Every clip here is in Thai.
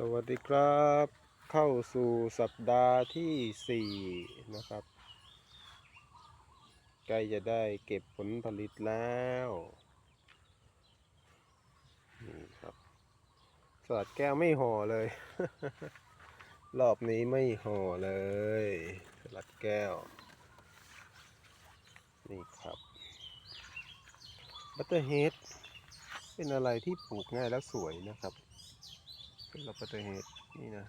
สวัสดีครับ เข้าสู่สัปดาห์ที่ 4 นะครับ ใกล้จะได้เก็บผลผลิตแล้วนี่ครับสลัดแก้วไม่ห่อเลย รอบนี้ไม่ห่อเลย สลัดแก้ว นี่ครับบัตเตอร์เฮดเป็นอะไรที่ปลูกง่ายและสวยนะครับ สำหรับบัตเตอร์นี่นะ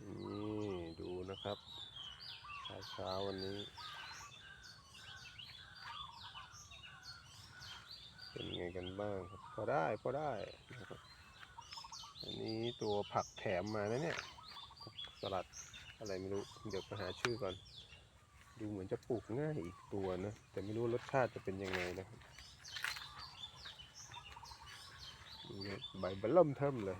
นี่ดูนะครับเช้าเช้าวันนี้ เป็นไงกันบ้างครับพอได้พอได้นะครับอันนี้ตัวผักแถมมานะเนี่ยสลัดอะไรไม่รู้เดี๋ยวไปหาชื่อก่อน ดูเหมือนจะปลูกง่ายอีกตัวนะ แต่ไม่รู้รสชาติจะเป็นยังไงนะครับ ดู เนี่ยใบล่มเทิมเลย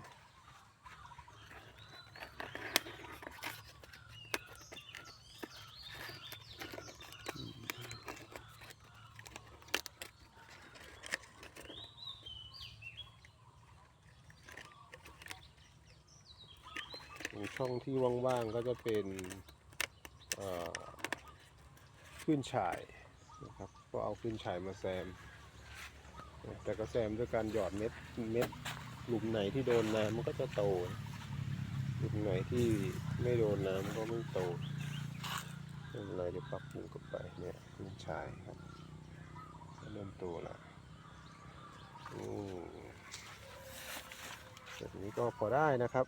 ช่องที่ว่างๆก็จะเป็นขึ้นฉ่ายนะครับก็เอาขึ้นฉ่ายมาแซม แต่ก็แซมด้วยการหยอดเม็ดเม็ด หลุมไหนที่โดนน้ำมันก็จะโต หลุมไหนที่ไม่โดนน้ำมันก็ไม่โตไม่เป็นไรเดี๋ยวปรับปรุงกันไปเนี่ยขึ้นฉ่ายครับเริ่มโตล้วอืมแบบนี้ก็พอได้นะครับ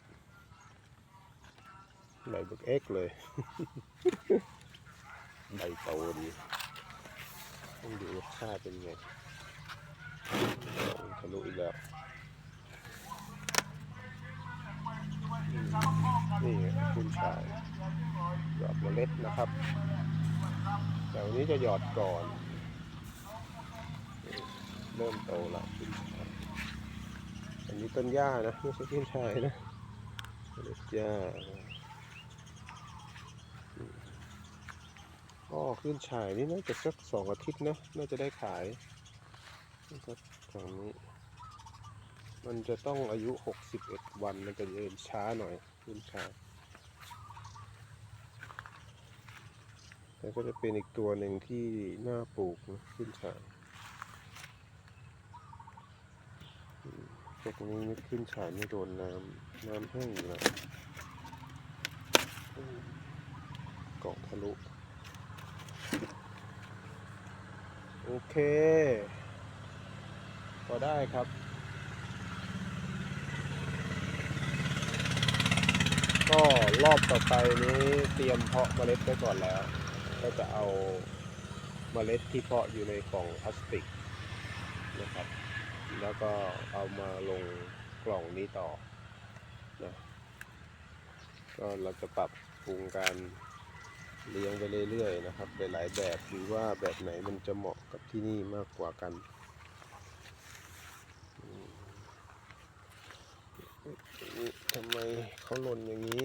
ใบบึกเอ็กเลยใบโตดีต้องดูรสชาติเป็นไงทะลุอีกแล้วอืม นี่ไงขึ้นชายหยอดเมล็ดนะครับ แต่วันนี้จะหยอดก่อน เริ่มโตแล้วขึ้นชายอันนี้ต้นหญ้านะไม่ใช่ขึ้นชายนะเมล็ดหญ้าอ๋อขึ้นฉายนี่น่าจะสักสองอาทิตย์นะ น่าจะได้ขายนะครับฝั่งนี้ มันจะต้องอายุ 61 วันมันจะเดินช้าหน่อยขึ้นฉาแล้วก็จะเป็นอีกตัวหนึ่งที่น่าปลูกนะขึ้นฉายอืมพวกนี้ไม่ขึ้นฉายไม่โดนน้ำน้ำแห้งอยู่แล้วอืมเกาะทะลุ โอเค พอได้ครับ ก็รอบต่อไปนี้เตรียมเพาะเมล็ดไว้ก่อนแล้ว ก็จะเอาเมล็ดที่เพาะอยู่ในกล่องพลาสติกนะครับ แล้วก็เอามาลงกล่องนี้ต่อนะก็เราจะปรับปรุงการเลี้ยงไปเรื่อยๆนะครับ หลายๆแบบหรือว่าแบบไหนมันจะเหมาะกับที่นี่มากกว่ากันทำไมเขาหล่นอย่างนี้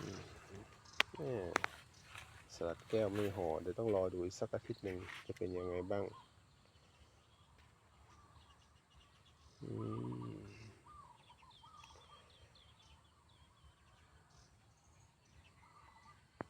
อืมแม่ สลัดแก้วไม่ห่อเดี๋ยวต้องรอดูอีกสักอาทิตย์หนึ่งจะเป็นยังไงบ้าง